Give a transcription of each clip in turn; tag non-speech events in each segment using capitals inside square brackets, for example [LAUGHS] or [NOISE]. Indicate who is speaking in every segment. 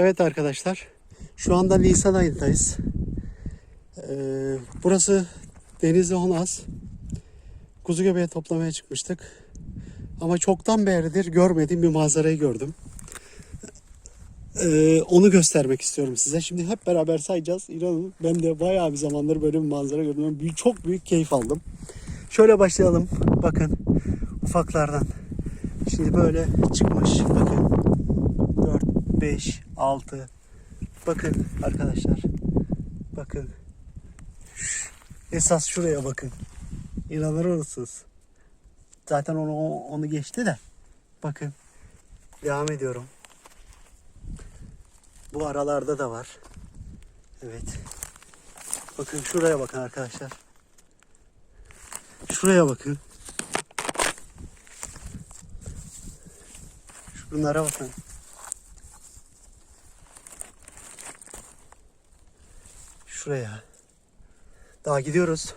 Speaker 1: Evet arkadaşlar. Şu anda Nisan ayındayız. Ee, burası Denizli Honaz. Kuzu göbeğe toplamaya çıkmıştık. Ama çoktan beridir görmediğim bir manzarayı gördüm. Ee, onu göstermek istiyorum size. Şimdi hep beraber sayacağız. İnanın ben de bayağı bir zamandır böyle bir manzara gördüm. Ben çok büyük keyif aldım. Şöyle başlayalım. Bakın ufaklardan. Şimdi böyle çıkmış. Bakın 5, 6. Bakın arkadaşlar. Bakın. Esas şuraya bakın. İnanır mısınız? Zaten onu onu geçti de. Bakın. Devam ediyorum. Bu aralarda da var. Evet. Bakın şuraya bakın arkadaşlar. Şuraya bakın. Bunlara bakın. şuraya. Daha gidiyoruz.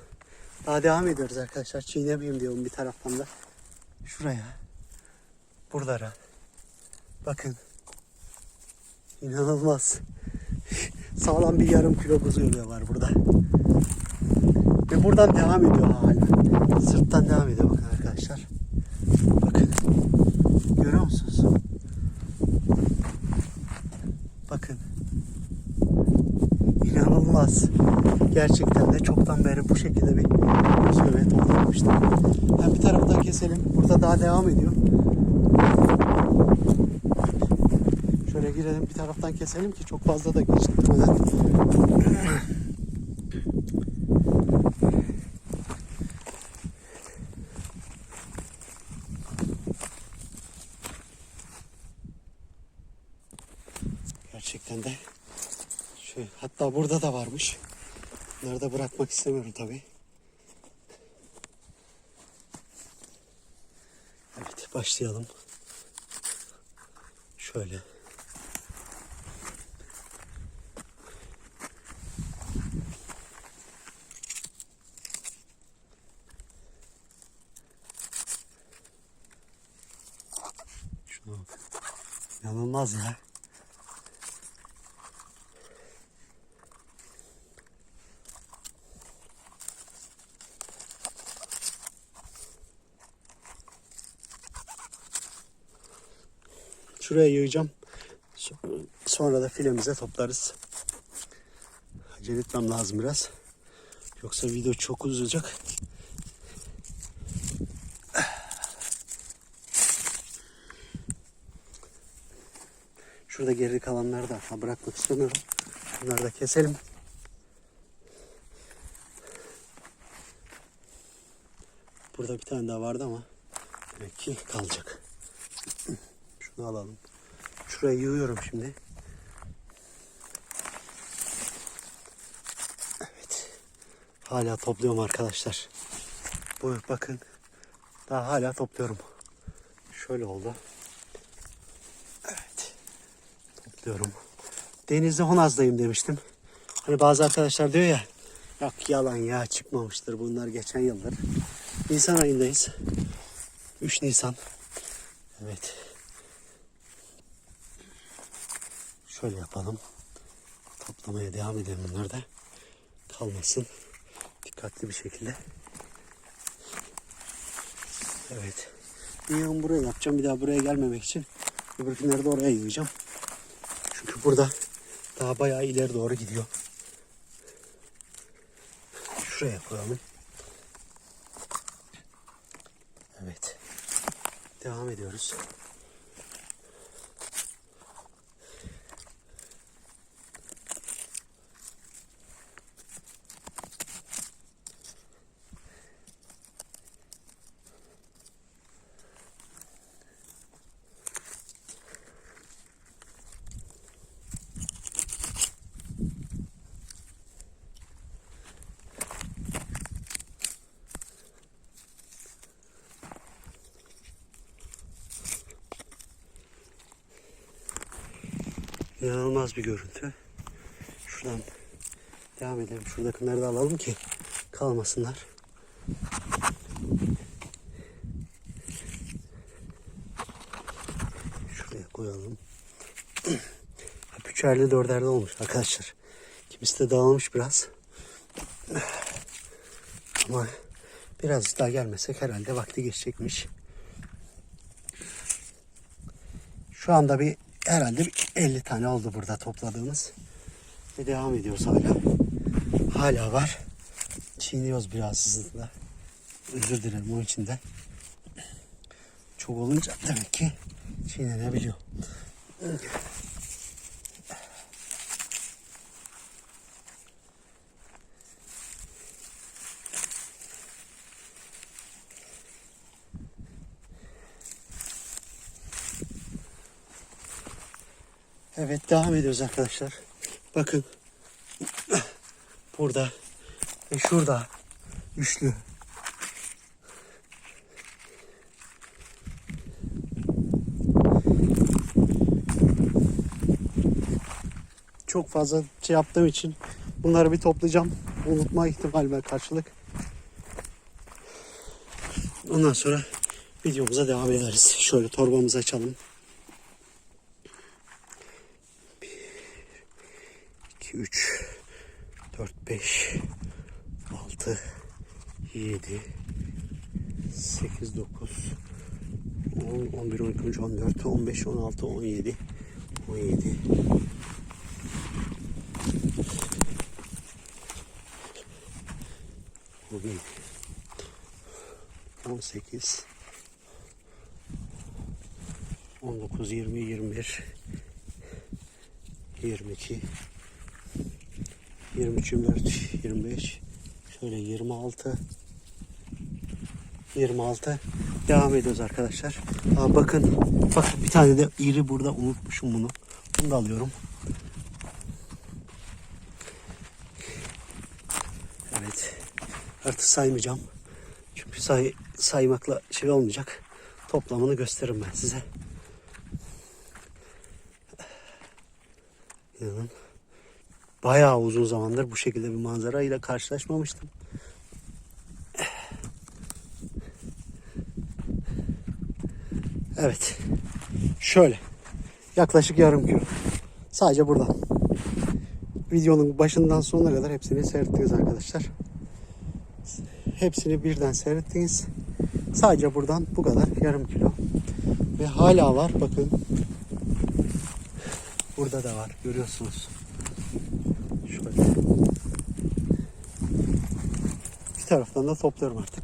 Speaker 1: Daha devam ediyoruz arkadaşlar. Çiğnemeyim diyorum bir taraftan da. Şuraya. Buralara. Bakın. İnanılmaz. [LAUGHS] Sağlam bir yarım kilo kuzu var burada. Ve buradan devam ediyor hala. Sırttan devam ediyor bak. gerçekten de çoktan beri bu şekilde bir şöyle toplamıştı. Yani bir taraftan keselim. Burada daha devam ediyor. Şöyle girelim bir taraftan keselim ki çok fazla da geçirtmeden. Gerçekten de şey, hatta burada da varmış. Nerede bırakmak istemiyorum tabi. Evet başlayalım. Şöyle. Şunu. İnanılmaz ya. Şuraya yığacağım. Sonra da filemize toplarız. Acele etmem lazım biraz. Yoksa video çok uzayacak. Şurada geri kalanları da bırakmak istemiyorum. Bunları da keselim. Burada bir tane daha vardı ama demek kalacak. Şunu alalım. Şuraya yığıyorum şimdi. Evet. Hala topluyorum arkadaşlar. Bu bakın. Daha hala topluyorum. Şöyle oldu. Evet. Topluyorum. Denizli Honaz'dayım demiştim. Hani bazı arkadaşlar diyor ya Yok yalan ya çıkmamıştır bunlar geçen yıldır. Nisan ayındayız. 3 Nisan. Evet. Şöyle yapalım. Toplamaya devam edelim Nerede Kalmasın. Dikkatli bir şekilde. Evet. Yığın buraya yapacağım. Bir daha buraya gelmemek için. Öbür günlerde oraya yığacağım. Çünkü burada daha bayağı ileri doğru gidiyor. Şuraya koyalım. Evet. Devam ediyoruz. inanılmaz bir görüntü. Şuradan devam edelim. Şuradakileri de alalım ki kalmasınlar. Şuraya koyalım. Hep üçerli dörderli olmuş arkadaşlar. Kimisi de dağılmış biraz. Ama biraz daha gelmesek herhalde vakti geçecekmiş. Şu anda bir herhalde 50 tane oldu burada topladığımız. Ve devam ediyoruz hala. Hala var. Çiğniyoruz biraz hızlı. Özür dilerim onun için de. Çok olunca demek ki çiğnenebiliyor. Evet. Evet devam ediyoruz arkadaşlar. Bakın burada ve şurada üçlü. Çok fazla şey yaptığım için bunları bir toplayacağım. Unutma ihtimaline karşılık. Ondan sonra videomuza devam ederiz. Şöyle torbamızı açalım. 15, 16, 17, 17. Bugün 18, 19, 20, 21, 22, 23, 24, 25, şöyle 26, 26 devam ediyoruz arkadaşlar. Aa, bakın bak bir tane de iri burada unutmuşum bunu. Bunu da alıyorum. Evet. Artık saymayacağım. Çünkü say, saymakla şey olmayacak. Toplamını gösteririm ben size. İnanın bayağı uzun zamandır bu şekilde bir manzara ile karşılaşmamıştım. Evet. Şöyle. Yaklaşık yarım kilo. Sadece buradan. Videonun başından sonuna kadar hepsini seyrettiniz arkadaşlar. Hepsini birden seyrettiniz. Sadece buradan bu kadar yarım kilo. Ve hala var bakın. Burada da var görüyorsunuz. Şöyle. Bir taraftan da toplarım artık.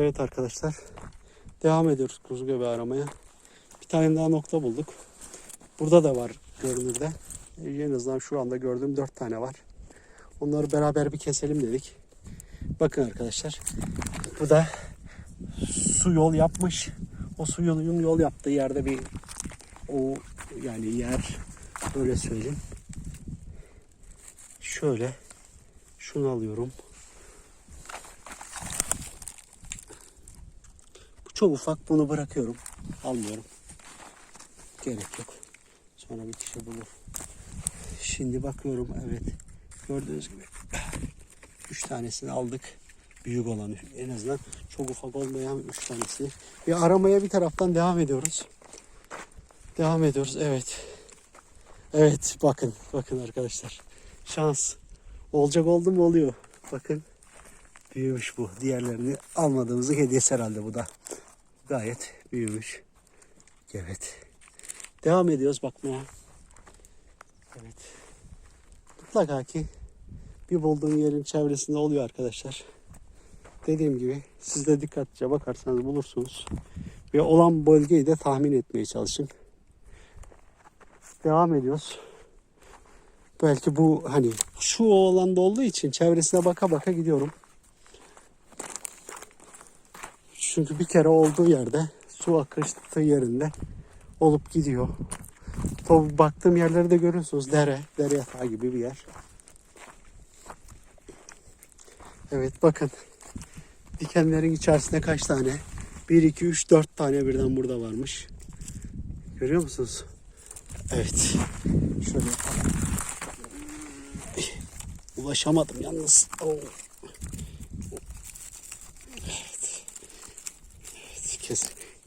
Speaker 1: Evet arkadaşlar. Devam ediyoruz kuzu göbeği aramaya. Bir tane daha nokta bulduk. Burada da var görünürde. En azından şu anda gördüğüm dört tane var. Onları beraber bir keselim dedik. Bakın arkadaşlar. Bu da su yol yapmış. O su yolun yol yaptığı yerde bir o yani yer böyle söyleyeyim. Şöyle şunu alıyorum. Çok ufak bunu bırakıyorum. Almıyorum. Gerek yok. Sonra bir kişi bulur. Şimdi bakıyorum evet. Gördüğünüz gibi 3 [CLEARS THROAT] tanesini aldık. Büyük olanı en azından çok ufak olmayan 3 tanesi. Bir aramaya bir taraftan devam ediyoruz. Devam ediyoruz evet. Evet bakın bakın arkadaşlar. Şans. Olacak oldu mu oluyor. Bakın büyümüş bu. Diğerlerini almadığımızın hediyesi herhalde bu da. Gayet büyümüş. Evet. Devam ediyoruz bakmaya. Evet. Mutlaka ki bir bulduğum yerin çevresinde oluyor arkadaşlar. Dediğim gibi siz de dikkatlice bakarsanız bulursunuz. Ve olan bölgeyi de tahmin etmeye çalışın. Devam ediyoruz. Belki bu hani şu alanda olduğu için çevresine baka baka gidiyorum. Çünkü bir kere olduğu yerde su akıştığı yerinde olup gidiyor. Tabi baktığım yerleri de görüyorsunuz. Dere, dere yatağı gibi bir yer. Evet bakın. Dikenlerin içerisinde kaç tane? 1, 2, 3, 4 tane birden burada varmış. Görüyor musunuz? Evet. Şöyle yapalım. Ulaşamadım yalnız. Oh.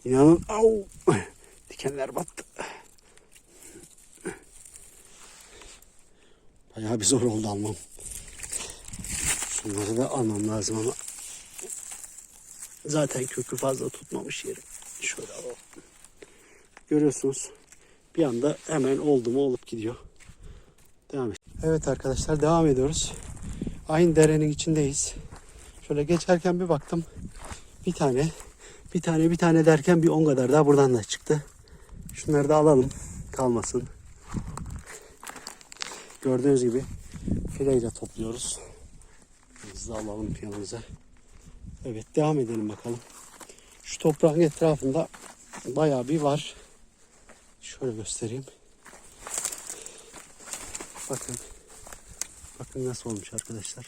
Speaker 1: İnanın au dikenler battı. Bayağı bir zor oldu almam. Bunları da almam lazım ama zaten kökü fazla tutmamış yerim. Şöyle al. Görüyorsunuz bir anda hemen oldu mu olup gidiyor. Devam et. Evet arkadaşlar devam ediyoruz. Aynı derenin içindeyiz. Şöyle geçerken bir baktım. Bir tane bir tane bir tane derken bir on kadar daha buradan da çıktı. Şunları da alalım kalmasın. Gördüğünüz gibi fileyle topluyoruz. Hızlı alalım yanımıza. Evet devam edelim bakalım. Şu toprağın etrafında bayağı bir var. Şöyle göstereyim. Bakın. Bakın nasıl olmuş arkadaşlar.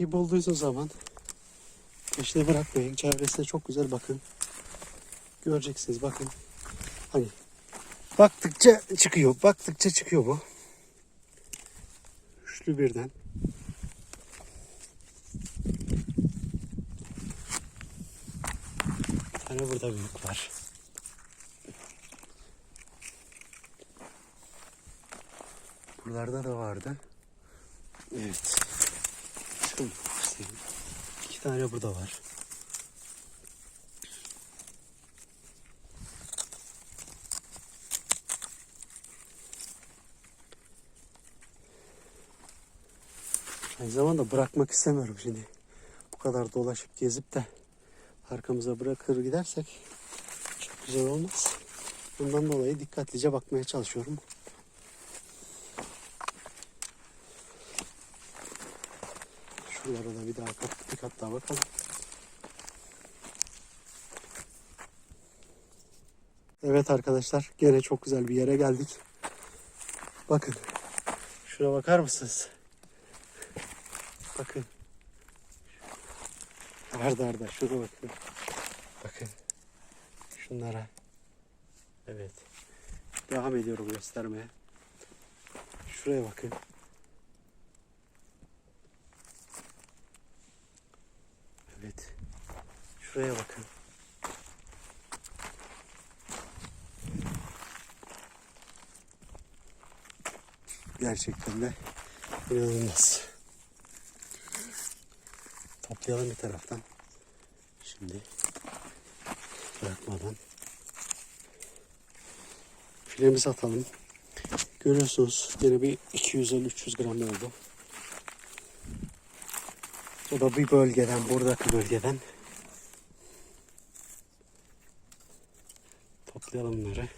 Speaker 1: bir bulduğunuz zaman peşini bırakmayın. Çevresine çok güzel bakın. Göreceksiniz bakın. Hani baktıkça çıkıyor. Baktıkça çıkıyor bu. Üçlü birden. Hani burada büyük var. Buralarda da vardı. Evet göstereyim. İki tane burada var. Aynı zamanda bırakmak istemiyorum şimdi. Bu kadar dolaşıp gezip de arkamıza bırakır gidersek çok güzel olmaz. Bundan dolayı dikkatlice bakmaya çalışıyorum. Buralara bir daha bir kat daha bakalım. Evet arkadaşlar gene çok güzel bir yere geldik. Bakın. Şuna bakar mısınız? Bakın. Arda arda şuna bakın. Bakın. Şunlara. Evet. Devam ediyorum göstermeye. Şuraya bakın. Evet. Şuraya bakın. Gerçekten de inanılmaz. Toplayalım bir taraftan. Şimdi bırakmadan filemizi atalım. Görüyorsunuz yine bir 250-300 gram oldu. O da bir bölgeden, buradaki bölgeden. Toplayalım bunları.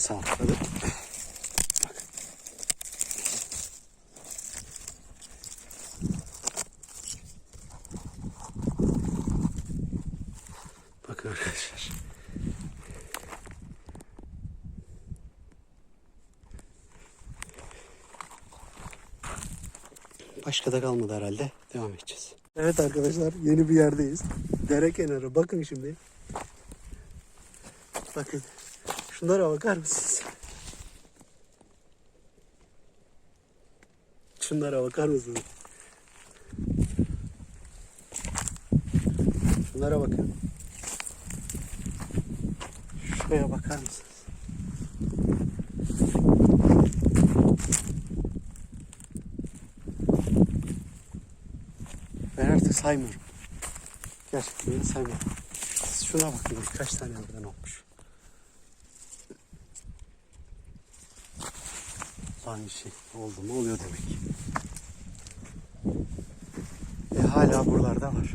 Speaker 1: sağlıkladı. Başka da kalmadı herhalde. Devam edeceğiz. Evet arkadaşlar yeni bir yerdeyiz. Dere kenarı. Bakın şimdi. Bakın. Şunlara bakar mısınız? Şunlara bakar mısınız? Şunlara bakın. Şuraya bakar mısınız? Ben artık saymıyorum. Gerçekten saymıyorum. Şuna bakın kaç tane buradan olmuş. aynı şey oldu mu oluyor demek. ve hala buralarda var.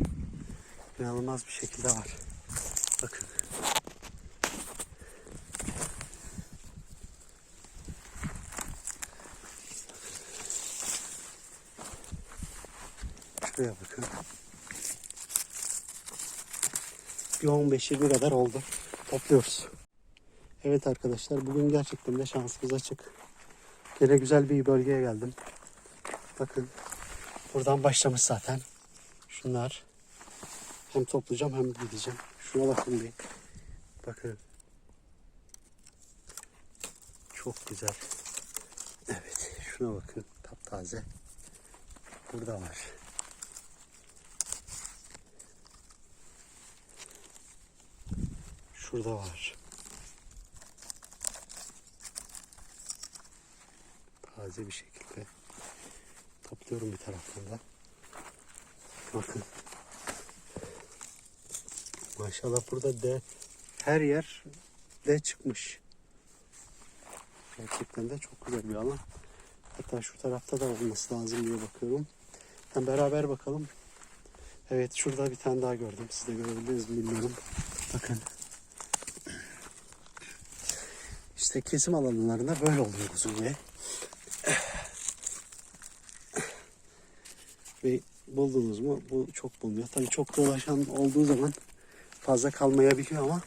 Speaker 1: İnanılmaz bir şekilde var. Bakın. Şuraya bakın. Bir 15-20 kadar oldu. Topluyoruz. Evet arkadaşlar bugün gerçekten de şansımız açık. Yine güzel bir bölgeye geldim. Bakın buradan başlamış zaten. Şunlar hem toplayacağım hem gideceğim. Şuna bakın bir. Bakın. Çok güzel. Evet şuna bakın taptaze. Burada var. Şurada var. taze bir şekilde topluyorum bir taraftan da. Bakın. Maşallah burada de her yer de çıkmış. Gerçekten de çok güzel bir alan. Hatta şu tarafta da olması lazım diye bakıyorum. Hem beraber bakalım. Evet şurada bir tane daha gördüm. Siz de görebildiniz mi bilmiyorum. Bakın. İşte kesim alanlarında böyle oluyor kuzum diye. buldunuz mu? Bu çok bulunuyor. Tabii çok dolaşan olduğu zaman fazla kalmayabiliyor ama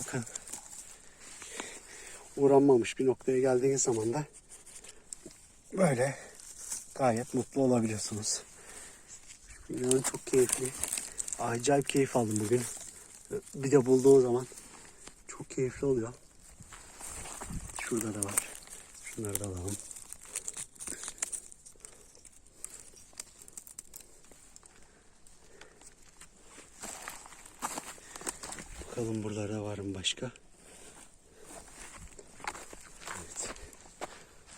Speaker 1: bakın uğranmamış bir noktaya geldiğiniz zaman da böyle gayet mutlu olabiliyorsunuz. İnanın çok keyifli. Acayip keyif aldım bugün. Bir de bulduğu zaman çok keyifli oluyor. Şurada da var. Şunları da alalım. Bakalım buralarda var mı başka? Evet.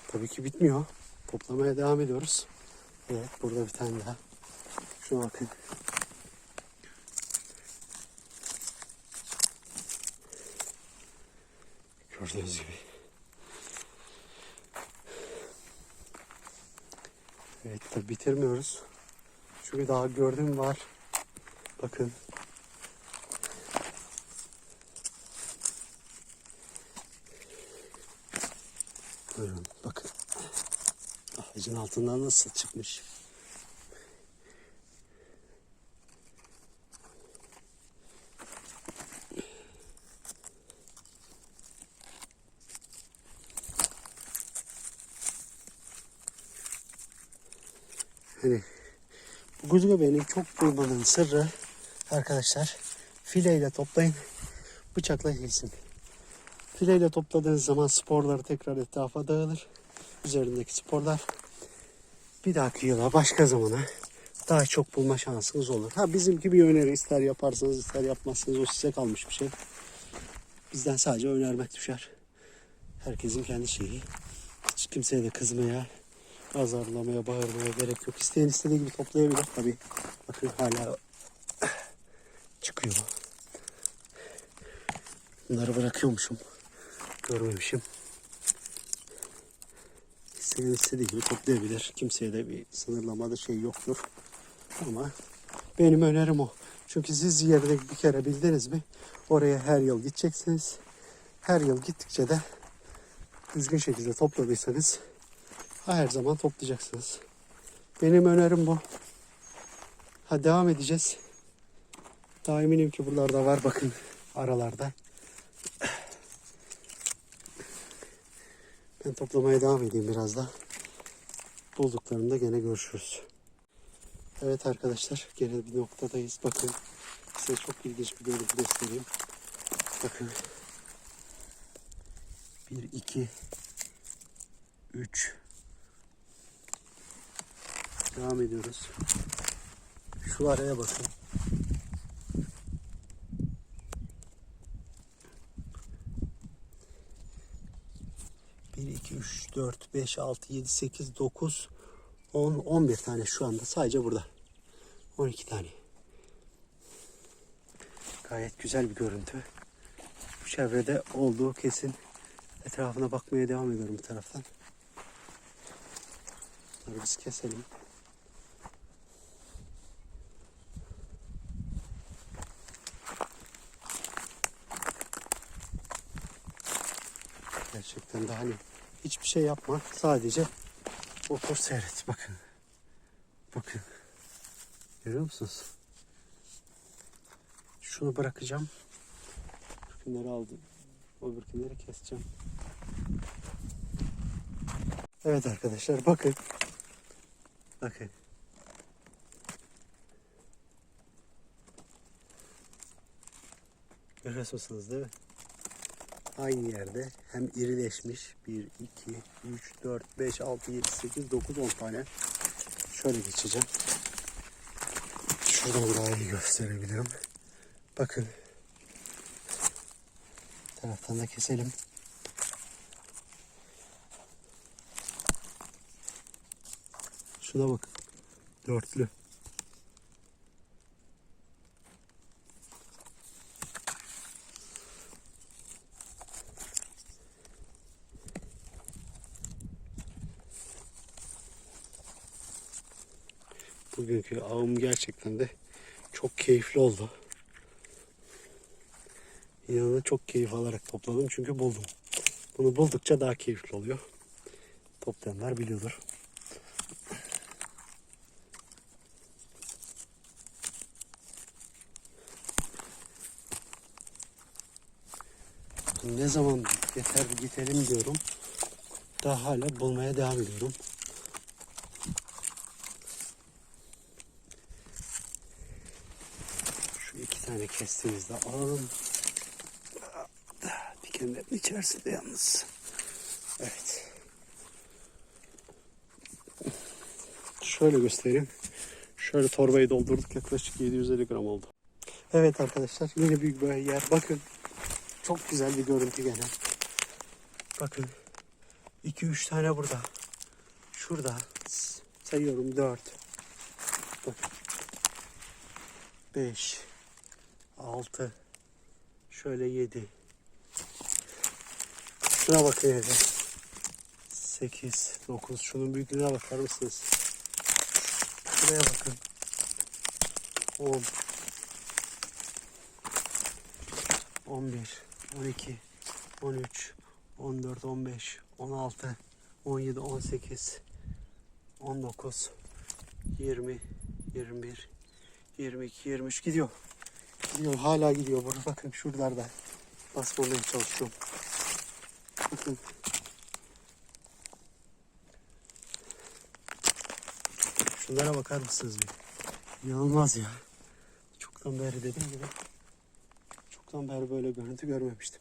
Speaker 1: Tabii ki bitmiyor. Toplamaya devam ediyoruz. Evet burada bir tane daha. Şuna bakın. Gördüğünüz gibi. Evet tabii bitirmiyoruz. Çünkü daha gördüğüm var. Bakın Buyurun bakın. Ah, Ağacın altından nasıl çıkmış. Hani bu kuzu göbeğini çok bulmanın sırrı arkadaşlar fileyle toplayın bıçakla kesin. Fileyle topladığınız zaman sporlar tekrar etrafa dağılır. Üzerindeki sporlar bir dahaki yıla başka zamana daha çok bulma şansınız olur. Ha bizimki bir öneri ister yaparsanız ister yapmazsanız o size kalmış bir şey. Bizden sadece önermek düşer. Herkesin kendi şeyi. Hiç kimseye de kızmaya, azarlamaya, bağırmaya gerek yok. İsteyen istediği gibi toplayabilir tabii. Bakın hala çıkıyor. Bunları bırakıyormuşum görmemişim. Senin istediği gibi toplayabilir. Kimseye de bir sınırlamada şey yoktur. Ama benim önerim o. Çünkü siz yerde bir kere bildiniz mi oraya her yıl gideceksiniz. Her yıl gittikçe de düzgün şekilde topladıysanız her zaman toplayacaksınız. Benim önerim bu. Ha devam edeceğiz. Daha eminim ki buralarda var bakın aralarda. Ben toplamaya devam edeyim biraz da. bulduklarında gene görüşürüz. Evet arkadaşlar gene bir noktadayız. Bakın size çok ilginç bir görüntü göstereyim. Bakın. 1, 2, 3. Devam ediyoruz. Şu araya bakın. 1, 2, 3, 4, 5, 6, 7, 8, 9, 10, 11 tane şu anda sadece burada. 12 tane. Gayet güzel bir görüntü. Bu çevrede olduğu kesin. Etrafına bakmaya devam ediyorum bu taraftan. Bunları biz keselim. Gerçekten de hani hiçbir şey yapma. Sadece otur seyret. Bakın. Bakın. Görüyor musunuz? Şunu bırakacağım. Bürkünleri aldım. O bürkünleri keseceğim. Evet arkadaşlar bakın. Bakın. Görüyorsunuz değil mi? aynı yerde hem irileşmiş 1, 2, 3, 4, 5, 6, 7, 8, 9, 10 tane şöyle geçeceğim. Şuradan daha iyi gösterebilirim. Bakın. Taraftan da keselim. Şuna bakın. Dörtlü. gerekiyor. Avım gerçekten de çok keyifli oldu. İnanın çok keyif alarak topladım çünkü buldum. Bunu buldukça daha keyifli oluyor. Toplayanlar biliyordur. Ne zaman yeter gidelim diyorum. Daha hala bulmaya devam ediyorum. tane kestiğimizde alalım. Dikenlerin içerisinde yalnız. Evet. Şöyle göstereyim. Şöyle torbayı doldurduk yaklaşık 750 gram oldu. Evet arkadaşlar yine büyük bir yer. Bakın çok güzel bir görüntü gene. Bakın 2-3 tane burada. Şurada sayıyorum 4. Bakın. 5 6 şöyle 7 şuna bakın hele 8 9 şunun büyüklüğüne bakar mısınız şuraya bakın 10 11 12 13 14 15 16 17 18 19 20 21 22 23 gidiyor Gidiyor, hala gidiyor boru. Bakın şuralarda basmamaya çalışıyorum. Bakın. Şunlara bakar mısınız bir? İnanılmaz ya. Çoktan beri dediğim gibi çoktan beri böyle görüntü görmemiştim.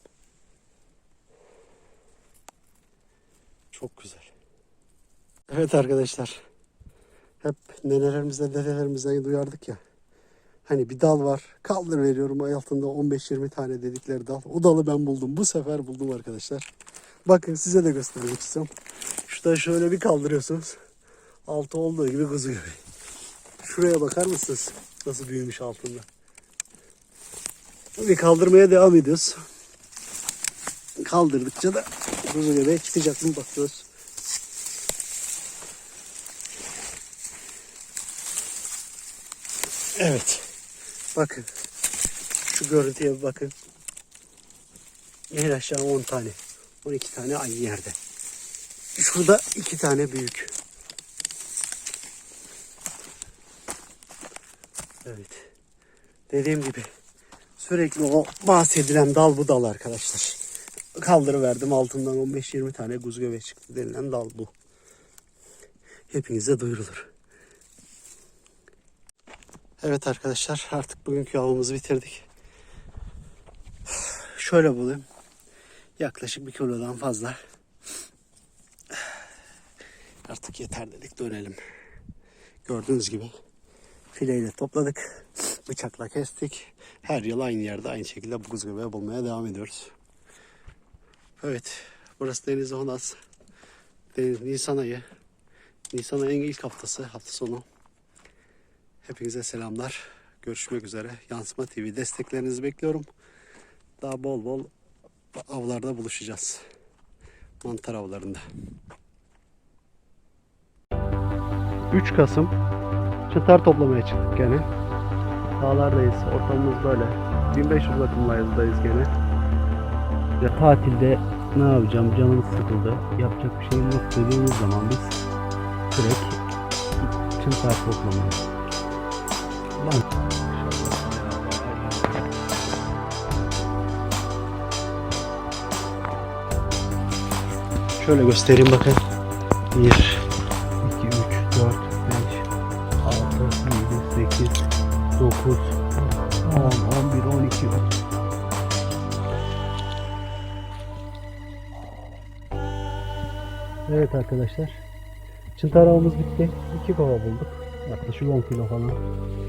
Speaker 1: Çok güzel. Evet arkadaşlar. Hep nenelerimizden dedelerimizden duyardık ya. Hani bir dal var. Kaldır veriyorum ay altında 15-20 tane dedikleri dal. O dalı ben buldum. Bu sefer buldum arkadaşlar. Bakın size de göstermek istiyorum. Şurada şöyle bir kaldırıyorsunuz. Altı olduğu gibi kuzu gibi. Şuraya bakar mısınız? Nasıl büyümüş altında. Bir kaldırmaya devam ediyoruz. Kaldırdıkça da kuzu gibi, çıkacak mı bakıyoruz. Evet. Bakın. Şu görüntüye bakın. En aşağı 10 tane. 12 tane aynı yerde. Şurada iki tane büyük. Evet. Dediğim gibi sürekli o bahsedilen dal bu dal arkadaşlar. Kaldırıverdim altından 15-20 tane guzgöve çıktı denilen dal bu. Hepinize duyurulur. Evet arkadaşlar artık bugünkü avımızı bitirdik. Şöyle bulayım. Yaklaşık bir kilodan fazla. Artık yeter dedik dönelim. Gördüğünüz gibi fileyle topladık. Bıçakla kestik. Her yıl aynı yerde aynı şekilde bu kuzu bulmaya devam ediyoruz. Evet burası Deniz Onas. Deniz Nisan ayı. Nisan ayının ilk haftası hafta sonu. Hepinize selamlar. Görüşmek üzere. Yansıma TV desteklerinizi bekliyorum. Daha bol bol avlarda buluşacağız. Mantar avlarında. 3 Kasım çıtar toplamaya çıktık gene. Dağlardayız. Ortamımız böyle. 1500 rakım live'dayız gene. Ya tatilde ne yapacağım? Canım sıkıldı. Yapacak bir şeyim yok dediğimiz zaman biz direkt çıntar toplamaya Şöyle göstereyim bakın. 1, 2, 3, 4, 5, 6, 7, 8, 9, 10, 11, 12, 10. Evet arkadaşlar. Çıntar bitti. 2 kova bulduk. Yaklaşık 10 kilo falan.